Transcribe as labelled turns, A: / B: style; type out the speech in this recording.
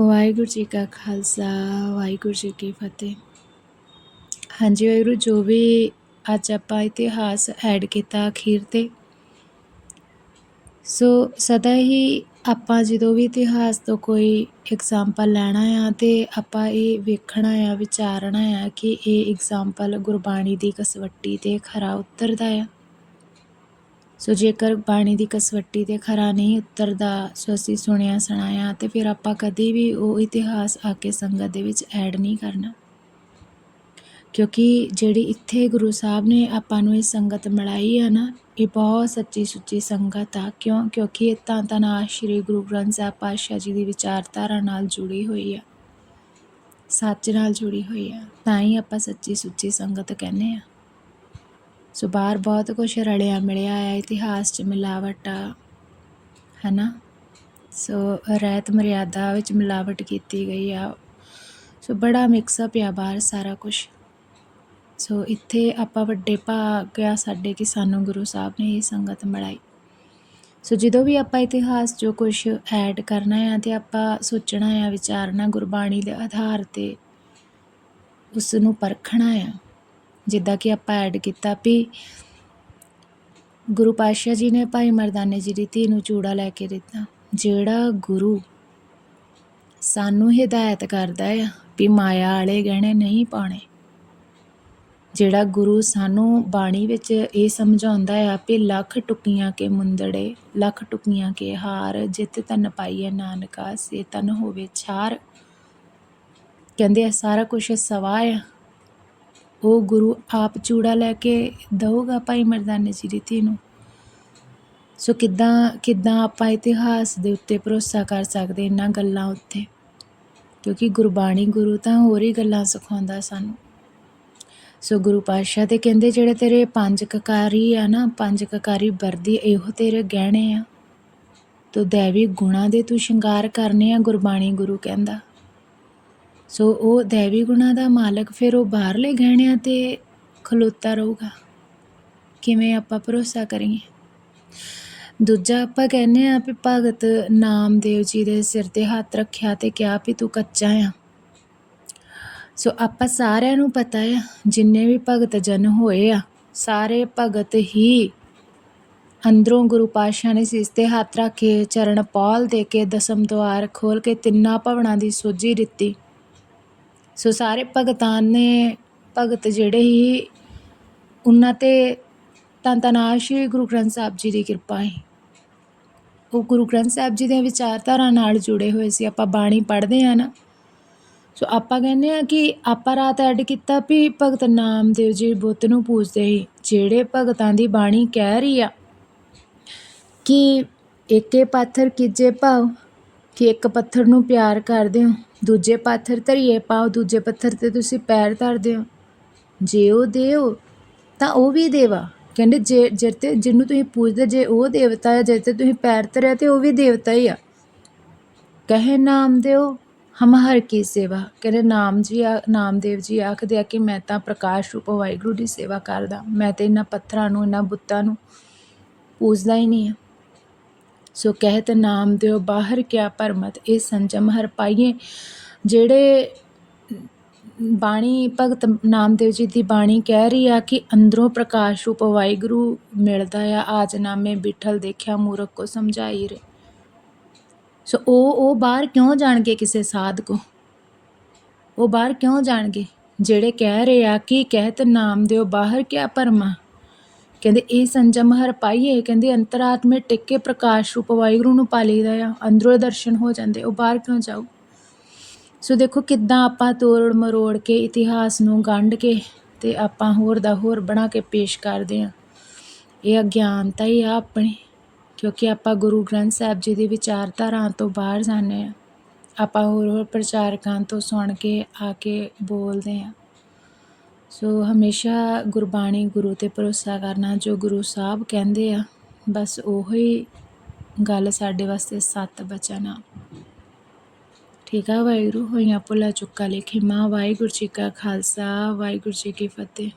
A: ਵਾਹਿਗੁਰੂ ਜੀ ਕਾ ਖਾਲਸਾ, ਵਾਹਿਗੁਰੂ ਜੀ ਕੀ ਫਤਿਹ। ਹਾਂਜੀ, ਵਾਹਿਗੁਰੂ, ਜੋ ਵੀ ਅੱਜ ਆਪਾਂ ਇਤਿਹਾਸ ਐਡ ਕੀਤਾ ਅਖੀਰ ਤੇ, ਸੋ ਸਦਾ ਹੀ ਆਪਾਂ ਜਦੋਂ ਵੀ ਇਤਿਹਾਸ ਤੋਂ ਕੋਈ ਐਗਜ਼ਾਮਪਲ ਲੈਣਾ ਆ ਤੇ ਆਪਾਂ ਇਹ ਵੇਖਣਾ ਆ, ਵਿਚਾਰਨਾ ਆ ਕਿ ਇਹ ਐਗਜ਼ਾਮਪਲ ਗੁਰਬਾਣੀ ਦੀ ਕਸਵੱਟੀ ਤੇ ਖਰਾ ਉਤਰਦਾ ਆ। ਸੋ ਜੇਕਰ ਬਾਣੀ ਦੀ ਕਸਵੱਟੀ ਤੇ ਖਰਾ ਨਹੀਂ ਉਤਰਦਾ, ਸੋ ਅਸੀਂ ਸੁਣਿਆ, ਸੁਣਾਇਆ ਤੇ ਫਿਰ ਆਪਾਂ ਕਦੇ ਵੀ ਉਹ ਇਤਿਹਾਸ ਆ ਕੇ ਸੰਗਤ ਦੇ ਵਿੱਚ ਐਡ ਨਹੀਂ ਕਰਨਾ। ਕਿਉਂਕਿ ਜਿਹੜੀ ਇੱਥੇ ਗੁਰੂ ਸਾਹਿਬ ਨੇ ਆਪਾਂ ਨੂੰ ਇਹ ਸੰਗਤ ਮਿਲਾਈ ਆ ਨਾ, ਇਹ ਬਹੁਤ ਸੱਚੀ ਸੁੱਚੀ ਸੰਗਤ ਆ। ਕਿਉਂ? ਕਿਉਂਕਿ ਇਹ ਤਾਂ ਤਾਂ ਸ਼੍ਰੀ ਗੁਰੂ ਗ੍ਰੰਥ ਸਾਹਿਬ ਪਾਤਸ਼ਾਹ ਜੀ ਦੀ ਵਿਚਾਰਧਾਰਾ ਨਾਲ ਜੁੜੀ ਹੋਈ ਆ। ਸੱਚ ਨਾਲ ਜੁੜੀ ਹੋਈ ਆ। ਤਾਂ ਹੀ ਆਪਾਂ ਸੱਚੀ ਸੁੱਚੀ ਸੰਗਤ ਕਹਿੰਦੇ ਆ। ਸੋ ਬਾਹਰ ਬਹੁਤ ਕੁਝ ਰਲਿਆ ਮਿਲਿਆ ਆ ਇਤਿਹਾਸ 'ਚ ਮਿਲਾਵਟ ਆ, ਹਨਾ? ਸੋ ਰਹਿਤ ਮਰਿਆਦਾ ਵਿੱਚ ਮਿਲਾਵਟ ਕੀਤੀ ਗਈ ਆ। ਸੋ ਬੜਾ ਮਿਕਸ ਅਪ ਆ ਬਾਹਰ ਸਾਰਾ ਕੁਝ ਸੋ ਇੱਥੇ ਆਪਾਂ ਵੱਡੇ ਭਾਗ ਆ ਸਾਡੇ ਕਿ ਸਾਨੂੰ ਗੁਰੂ ਸਾਹਿਬ ਨੇ ਇਹ ਸੰਗਤ ਮਿਲਾਈ ਸੋ ਜਦੋਂ ਵੀ ਆਪਾਂ ਇਤਿਹਾਸ 'ਚੋਂ ਕੁਝ ਐਡ ਕਰਨਾ ਆ ਤੇ ਆਪਾਂ ਸੋਚਣਾ ਆ, ਵਿਚਾਰਨਾ ਗੁਰਬਾਣੀ ਦੇ ਆਧਾਰ ਤੇ ਉਸ ਨੂੰ ਪਰਖਣਾ ਆ ਜਿੱਦਾਂ ਕਿ ਆਪਾਂ ਐਡ ਕੀਤਾ ਵੀ ਗੁਰੂ ਪਾਤਸ਼ਾਹ ਜੀ ਨੇ ਭਾਈ ਮਰਦਾਨੇ ਜੀ ਦੀ ਧੀ ਨੂੰ ਚੂੜਾ ਲੈ ਕੇ ਦਿੱਤਾ। ਜਿਹੜਾ ਗੁਰੂ ਸਾਨੂੰ ਹਿਦਾਇਤ ਕਰਦਾ ਆ ਵੀ ਮਾਇਆ ਵਾਲੇ ਗਹਿਣੇ ਨਹੀਂ ਪਾਉਣੇ। ਜਿਹੜਾ ਗੁਰੂ ਸਾਨੂੰ ਬਾਣੀ ਵਿੱਚ ਇਹ ਸਮਝਾਉਂਦਾ ਆ ਵੀ ਲੱਖ ਟੁਕੀਆਂ ਕੇ ਮੁੰਦੜੇ, ਲੱਖ ਟੁਕੀਆਂ ਕੇ ਹਾਰ, ਜਿੱਤ ਤਨ ਪਾਈਏ ਨਾਨਕਾ, ਸੇ ਤਨ ਹੋਵੇ ਛਾਰ। ਕਹਿੰਦੇ ਆ, ਸਾਰਾ ਕੁਝ ਸਵਾ ਆ। ਉਹ ਗੁਰੂ ਆਪ ਚੂੜਾ ਲੈ ਕੇ ਦਊਗਾ ਭਾਈ ਮਰਦਾਨੇ ਜੀ ਦੀ ਧੀ ਨੂੰ। ਸੋ ਕਿੱਦਾਂ ਕਿੱਦਾਂ ਆਪਾਂ ਇਤਿਹਾਸ ਦੇ ਉੱਤੇ ਭਰੋਸਾ ਕਰ ਸਕਦੇ ਇਹਨਾਂ ਗੱਲਾਂ ਉੱਤੇ? ਕਿਉਂਕਿ ਗੁਰਬਾਣੀ ਗੁਰੂ ਤਾਂ ਹੋਰ ਹੀ ਗੱਲਾਂ ਸਿਖਾਉਂਦਾ ਸਾਨੂੰ। ਸੋ ਗੁਰੂ ਪਾਤਸ਼ਾਹ ਤੇ ਕਹਿੰਦੇ, ਜਿਹੜੇ ਤੇਰੇ ਪੰਜ ਕਕਾਰੀ ਆ ਨਾ, ਪੰਜ ਕਕਾਰੀ ਵਰਦੀ, ਇਹੋ ਤੇਰੇ ਗਹਿਣੇ ਆ। ਤੋ ਦੇਵੀ ਗੁਣਾ ਦੇ ਤੂੰ ਸ਼ਿੰਗਾਰ ਕਰਨੇ ਆ ਗੁਰਬਾਣੀ ਗੁਰੂ ਕਹਿੰਦਾ। ਸੋ ਉਹ ਦੇਵੀ ਗੁਣਾ ਦਾ ਮਾਲਕ ਫਿਰ ਉਹ ਬਾਹਰਲੇ ਗਹਿਣਿਆਂ ਤੇ ਖਲੋਤਾ ਰਹੂਗਾ। ਕਿਵੇਂ ਆਪਾਂ ਭਰੋਸਾ ਕਰੀਏ? ਦੂਜਾ ਆਪਾਂ ਕਹਿੰਦੇ ਆ ਵੀ ਭਗਤ ਨਾਮਦੇਵ ਜੀ ਦੇ ਸਿਰ ਤੇ ਹੱਥ ਰੱਖਿਆ ਤੇ ਕਿਹਾ ਵੀ ਤੂੰ ਕੱਚਾ ਆ। ਸੋ ਆਪਾਂ ਸਾਰਿਆਂ ਨੂੰ ਪਤਾ ਆ, ਜਿੰਨੇ ਵੀ ਭਗਤ ਜਨ ਹੋਏ ਆ, ਸਾਰੇ ਭਗਤ ਹੀ ਅੰਦਰੋਂ ਗੁਰੂ ਪਾਤਸ਼ਾਹ ਨੇ ਸਿਸ ਤੇ ਹੱਥ ਰੱਖ ਕੇ ਚਰਨ ਪੌਲ ਦੇ ਕੇ ਦਸਮ ਦਵਾਰ ਖੋਲ ਕੇ ਤਿੰਨਾਂ ਭਵਨਾਂ ਦੀ ਸੋਝੀ ਦਿੱਤੀ। ਸੋ ਸਾਰੇ ਭਗਤਾਂ ਨੇ ਭਗਤ ਜਿਹੜੇ ਹੀ ਉਹਨਾਂ ਤੇ ਤਾਂ ਤਨਾਸ਼ ਗੁਰੂ ਗ੍ਰੰਥ ਸਾਹਿਬ ਜੀ ਦੀ ਕਿਰਪਾ ਹੈ ਉਹ ਗੁਰੂ ਗ੍ਰੰਥ ਸਾਹਿਬ ਜੀ ਦੇ ਵਿਚਾਰਧਾਰਾ ਨਾਲ ਜੁੜੇ ਹੋਏ ਸੀ। ਆਪਾਂ ਬਾਣੀ ਪੜ੍ਹਦੇ ਆ ਨਾ। ਸੋ ਆਪਾਂ ਕਹਿੰਦੇ ਆ ਕਿ ਆਪਾਂ ਰਾਤ ਐਡ ਕੀਤਾ ਵੀ ਭਗਤ ਨਾਮਦੇਵ ਜੀ ਬੁੱਤ ਨੂੰ ਪੂਜਦੇ ਸੀ। ਜਿਹੜੇ ਭਗਤਾਂ ਦੀ ਬਾਣੀ ਕਹਿ ਰਹੀ ਆ ਕਿ ਏਕੇ ਪਾਥਰ ਕਿਜੇ ਭਾਵ ਕਿ ਇੱਕ ਪੱਥਰ ਨੂੰ ਪਿਆਰ ਕਰਦੇ ਹੋ, ਦੂਜੇ ਪੱਥਰ ਧਰੀਏ ਪਾਓ, ਦੂਜੇ ਪੱਥਰ ਤੇ ਤੁਸੀਂ ਪੈਰ ਧਰਦੇ ਹੋ। ਜੇ ਉਹ ਦੇਵ, ਤਾਂ ਉਹ ਵੀ ਦੇਵਾ। ਕਹਿੰਦੇ ਜੇ ਜਿੱਤੇ ਜਿਹਨੂੰ ਤੁਸੀਂ ਪੂਜਦੇ, ਜੇ ਉਹ ਦੇਵਤਾ ਹੈ ਜੇ ਤੇ ਤੁਸੀਂ ਪੈਰ ਧਰਿਆ, ਤੇ ਉਹ ਵੀ ਦੇਵਤਾ ਹੀ ਆ। ਕਹੇ ਨਾਮ ਦਿਓ, ਹਮ ਹਰ ਕੀ ਸੇਵਾ। ਕਹਿੰਦੇ ਨਾਮ ਜੀ ਆ ਨਾਮਦੇਵ ਜੀ ਆਖਦੇ ਆ ਕਿ ਮੈਂ ਤਾਂ ਪ੍ਰਕਾਸ਼ ਰੂਪ ਵਾਹਿਗੁਰੂ ਦੀ ਸੇਵਾ ਕਰਦਾ। ਮੈਂ ਤੇ ਇਹਨਾਂ ਪੱਥਰਾਂ ਨੂੰ, ਇਹਨਾਂ ਬੁੱਤਾਂ ਨੂੰ ਪੂਜਦਾ ਹੀ ਨਹੀਂ ਆ। ਸੋ ਕਹਿਤ ਨਾਮ ਦਿਓ, ਬਾਹਰ ਕਿਆ ਪਰਮਤ, ਇਹ ਸੰਜਮ ਹਰ ਪਾਈਏ। ਜਿਹੜੇ ਬਾਣੀ, ਭਗਤ ਨਾਮਦੇਵ ਜੀ ਦੀ ਬਾਣੀ ਕਹਿ ਰਹੀ ਆ ਕਿ ਅੰਦਰੋਂ ਪ੍ਰਕਾਸ਼ ਰੂਪ ਵਾਹਿਗੁਰੂ ਮਿਲਦਾ ਆ, ਆਜਨਾਮੇ ਬਿਠਲ ਦੇਖਿਆ, ਮੂਰਖ ਕੋ ਸਮਝਾਈ ਰੇ। ਸੋ ਉਹ ਉਹ ਬਾਹਰ ਕਿਉਂ ਜਾਣਗੇ ਕਿਸੇ ਸਾਧ ਕੋ? ਉਹ ਬਾਹਰ ਕਿਉਂ ਜਾਣਗੇ? ਜਿਹੜੇ ਕਹਿ ਰਹੇ ਆ ਕਿ ਕਹਿਤ ਨਾਮ ਦਿਓ, ਬਾਹਰ ਕਿਆ ਪਰਮਾ? ਕਹਿੰਦੇ, ਇਹ ਸੰਜਮ ਹਰ ਪਾਈਏ। ਕਹਿੰਦੇ, ਅੰਤਰਾਤਮੇ ਟਿੱਕੇ ਪ੍ਰਕਾਸ਼ ਰੂਪ ਵਾਹਿਗੁਰੂ ਨੂੰ ਪਾ ਲਈਦਾ ਆ। ਅੰਦਰੋਂ ਦਰਸ਼ਨ ਹੋ ਜਾਂਦੇ, ਉਹ ਬਾਹਰ ਕਿਉਂ ਜਾਊ? ਸੋ ਦੇਖੋ ਕਿੱਦਾਂ ਆਪਾਂ ਤੋੜ ਮਰੋੜ ਕੇ ਇਤਿਹਾਸ ਨੂੰ ਗੰਢ ਕੇ ਤੇ ਆਪਾਂ ਹੋਰ ਦਾ ਹੋਰ ਬਣਾ ਕੇ ਪੇਸ਼ ਕਰਦੇ ਆ ਇਹ ਅਗਿਆਨਤਾ ਹੀ ਆ ਆਪਣੀ, ਕਿਉਂਕਿ ਆਪਾਂ ਗੁਰੂ ਗ੍ਰੰਥ ਸਾਹਿਬ ਜੀ ਦੀ ਵਿਚਾਰਧਾਰਾ ਤੋਂ ਬਾਹਰ ਜਾਂਦੇ ਆ ਆਪਾਂ ਹੋਰ ਹੋਰ ਪ੍ਰਚਾਰਕਾਂ ਤੋਂ ਸੁਣ ਕੇ ਆ ਕੇ ਬੋਲਦੇ ਆ ਸੋ ਹਮੇਸ਼ਾ ਗੁਰਬਾਣੀ ਗੁਰੂ ਤੇ ਭਰੋਸਾ ਕਰਨਾ ਜੋ ਗੁਰੂ ਸਾਹਿਬ ਕਹਿੰਦੇ ਆ, ਬਸ ਉਹੀ ਗੱਲ ਸਾਡੇ ਵਾਸਤੇ ਸੱਤ ਬਚਨ ਆ। ਠੀਕ ਆ ਵਾਹਿਗੁਰੂ, ਹੋਈਆਂ ਭੁੱਲਾਂ ਚੁੱਕਾ ਲਿਖੇ ਮਾਂ, ਵਾਹਿਗੁਰੂ ਜੀ ਕਾ ਖਾਲਸਾ, ਵਾਹਿਗੁਰੂ ਜੀ ਕੀ ਫਤਿਹ।